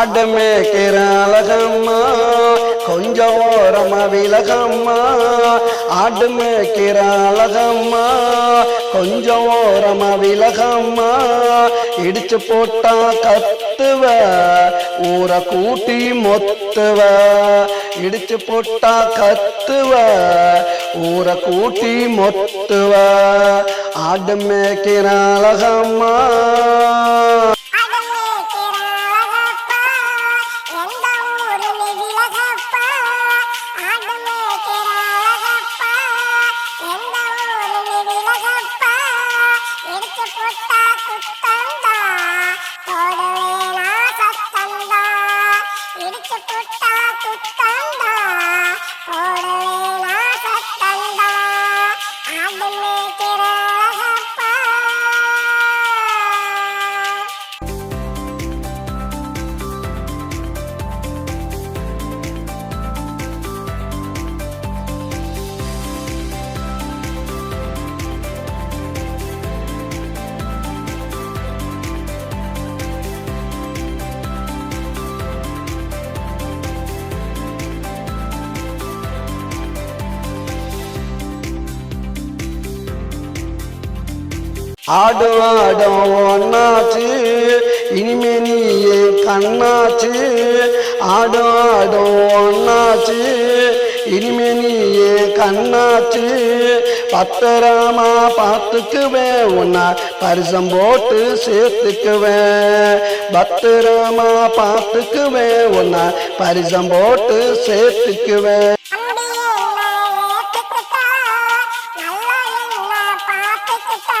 அடமேக்கிற அழகம்மா கொஞ்சம் ஓரமா விலகம்மா. ஆடுமேக்கிற அழகம்மா கொஞ்சம் ஓரமா விலகம்மா. இடிச்சு போட்டா கத்துவ ஊரை கூட்டி மொத்துவ. இடிச்சு போட்டா கத்துவ ஊரை கூட்டி மொத்துவ. ஆடு மேய்க்கிற அழகம்மா Lord ஆடும் ஆடும் ஒன்னாச்சு இனிமே நீயே கண்ணாச்சு. ஆடும் ஆடும் ஒன்னாச்சு இனிமே நீயே கண்ணாச்சு. பத்தராமா பார்த்துக்குவேன் உன்னை பரிசம் போட்டு சேர்த்துக்குவேன். பத்திரமா பார்த்துக்குவேன் உன்னை பரிசம் போட்டு சேர்த்துக்குவேன். அம்பியே பார்த்துக்கிட்டா.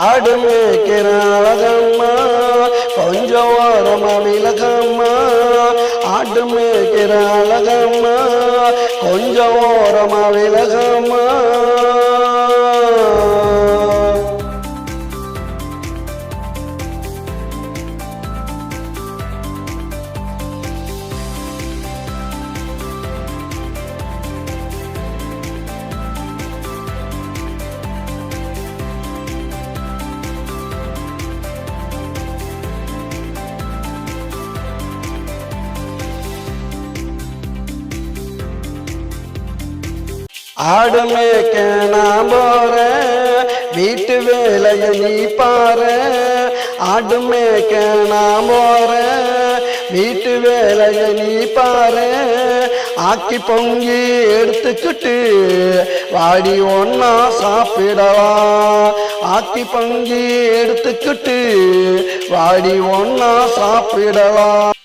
ஆடு மேய்க்கிற அழகம்மா கொஞ்சம் ஓரமா விலகம்மா ஆடு மேய்க்கிற அழகம்மா கொஞ்சம் ஓரமா விலகம்மா ஆடு மேய்க்க நான் போறேன் வீட்டு வேலையை நீ பாரு. ஆடு மேய்க்க நான் போறேன் வீட்டு வேலையை நீ பாரு. ஆக்கி பொங்கி எடுத்துக்கிட்டு வாடி ஒன்னா சாப்பிடலாம் ஆக்கி பொங்கி எடுத்துக்கிட்டு வாடி ஒன்னா சாப்பிடலாம்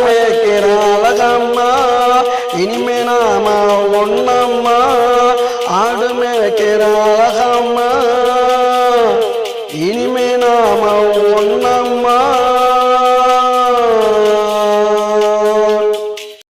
அழகம்மா இனிமே நாம ஒன்னம்மா ஆடு மேய்க்கிற அழகம்மா